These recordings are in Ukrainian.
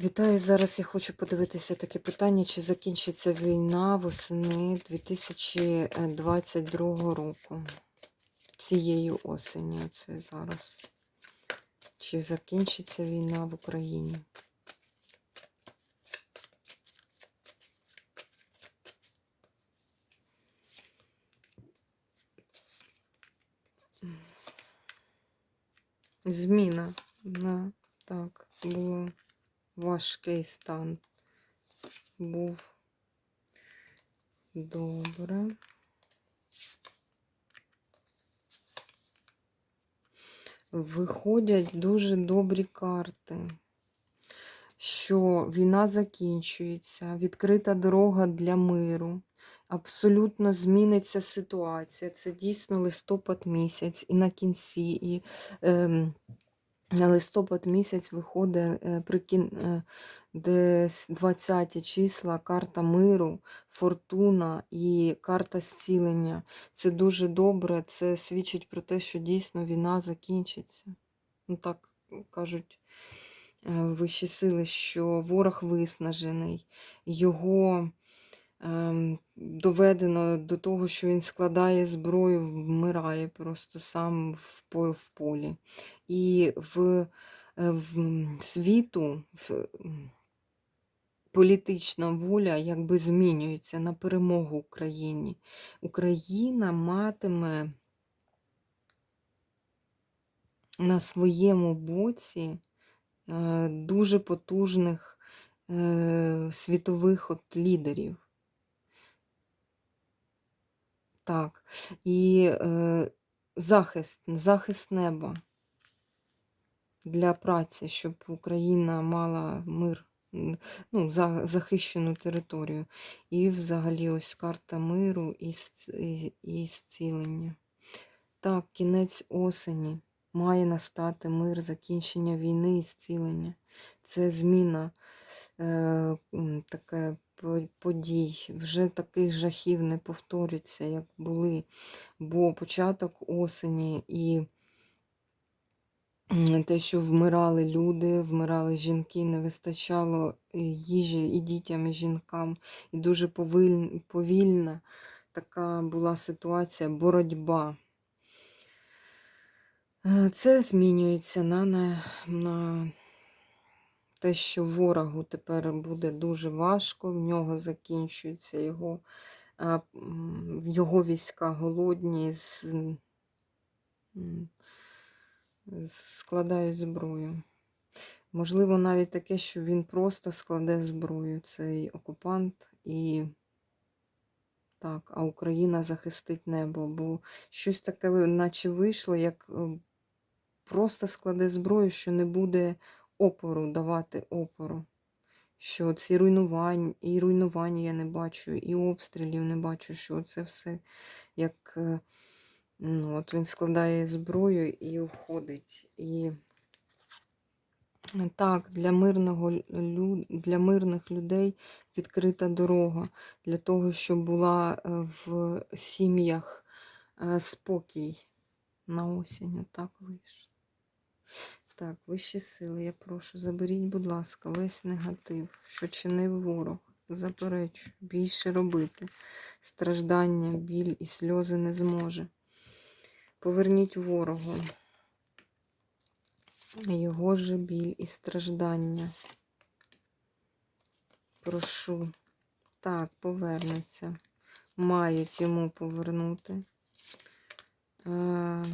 Вітаю. Зараз я хочу подивитися таке питання, чи закінчиться війна восени 2022 року. Цієї осені, оце зараз. Чи закінчиться війна в Україні? Зміна. На, так, було важкий стан був добре. Виходять дуже добрі карти, що війна закінчується, відкрита дорога для миру. Абсолютно зміниться ситуація. Це дійсно листопад місяць і на кінці. і... Ем, Листопад місяць виходить е, при кін... е, десь 20 числа карта миру, фортуна і карта зцілення. Це дуже добре, це свідчить про те, що дійсно війна закінчиться. Ну так кажуть е, вищі сили, що ворог виснажений, його доведено до того, що він складає зброю, вмирає просто сам в полі. І в, е, в світу в, політична воля якби змінюється на перемогу Україні. Україна матиме на своєму боці е, дуже потужних е, світових от лідерів. Так, і е, захист, захист неба для праці, щоб Україна мала мир, ну, за- захищену територію. І взагалі ось карта миру і, і, і зцілення. Так, кінець осені. Має настати мир, закінчення війни і зцілення. Це зміна таке подій. Вже таких жахів не повторюється, як були. Бо початок осені і те, що вмирали люди, вмирали жінки, не вистачало е, їжі і дітям, і жінкам. І дуже повиль- повільна така була ситуація, боротьба. Е, Це змінюється на, на, на те, що ворогу тепер буде дуже важко, в нього закінчується його, його війська голодні, складають зброю. Можливо, навіть таке, що він просто складе зброю, цей окупант, і так, а Україна захистить небо, бо щось таке, наче вийшло, як е, просто складе зброю, що не буде опору давати опору. Що ці руйнування, і руйнування я не бачу, і обстрілів не бачу, що це все як е, ну, от він складає зброю і уходить. І так, для мирного для мирних людей відкрита дорога для того, щоб була е, в сім'ях е, спокій на осінь. Отак вийшло. Так, вищі сили, я прошу, заберіть, будь ласка, весь негатив, що чинив ворог. Заперечую, більше робити. Страждання, біль і сльози не зможе. Поверніть ворогу. Його же біль і страждання. Прошу. Так, повернеться. Мають йому повернути. А,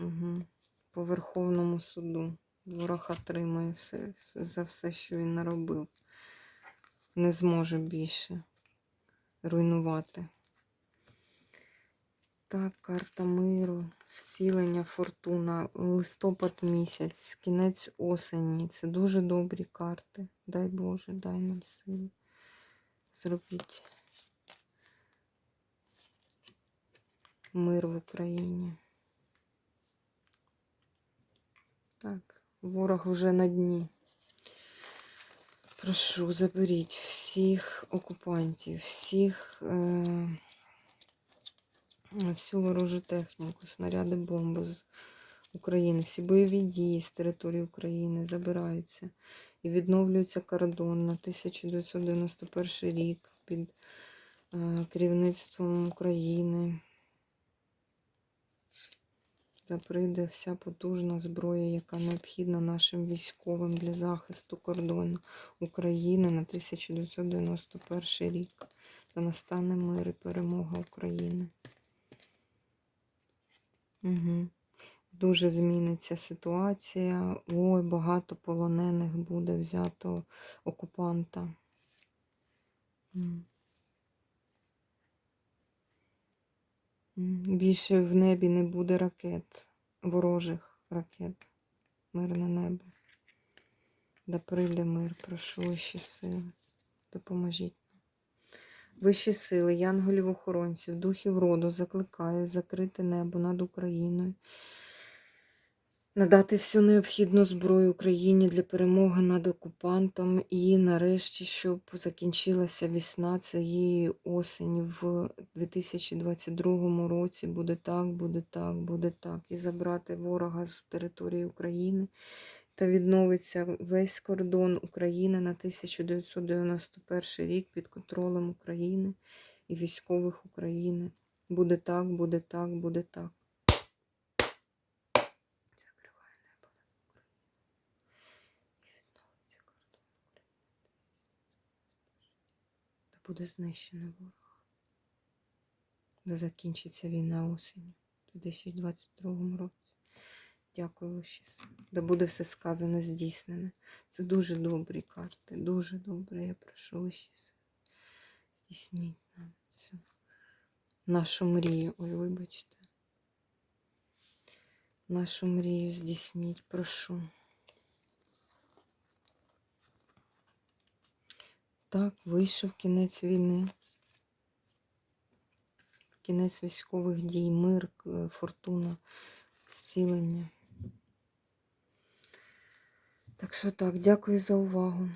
угу. По Верховному суду. Ворог отримає все, все- за все, що він наробив. Не зможе більше руйнувати. Так, карта миру, зцілення, фортуна, листопад місяць, кінець осені. Це дуже добрі карти. Дай Боже, дай нам сили. Зробіть мир в Україні. Так, ворог вже на дні. Прошу, заберіть всіх окупантів, всіх. Е всю ворожу техніку, снаряди, бомби з України. Всі бойові дії з території України забираються і відновлюється кордон на 1991 рік під е, керівництвом України. Та прийде вся потужна зброя, яка необхідна нашим військовим для захисту кордону України на 1991 рік. Та настане мир і перемога України. Угу. Дуже зміниться ситуація. Ой, багато полонених буде взято окупанта. Більше в небі не буде ракет, ворожих ракет. Мирне небо. Да прийде мир, прошу вищі сили. Допоможіть. Вищі сили, янголів-охоронців, духів роду закликаю закрити небо над Україною, надати всю необхідну зброю Україні для перемоги над окупантом і нарешті, щоб закінчилася весна цієї осені в 2022 році. Буде так, буде так, буде так. І забрати ворога з території України. Та відновиться весь кордон України на 1991 рік під контролем України і військових України. Буде так, буде так, буде так. Закриваю небо над Україною. І відновиться кордон України. Та буде знищено ворог. Де закінчиться війна осінню у 2022 році. Дякую сили. Да буде все сказане, здійснене. Це дуже добрі карти, дуже добре. Я прошу сили. Здійсніть нам цю нашу мрію. Ой, вибачте. Нашу мрію здійсніть, прошу. Так, вийшов кінець війни. Кінець військових дій, мир, фортуна, зцілення. Так що так, дякую за увагу.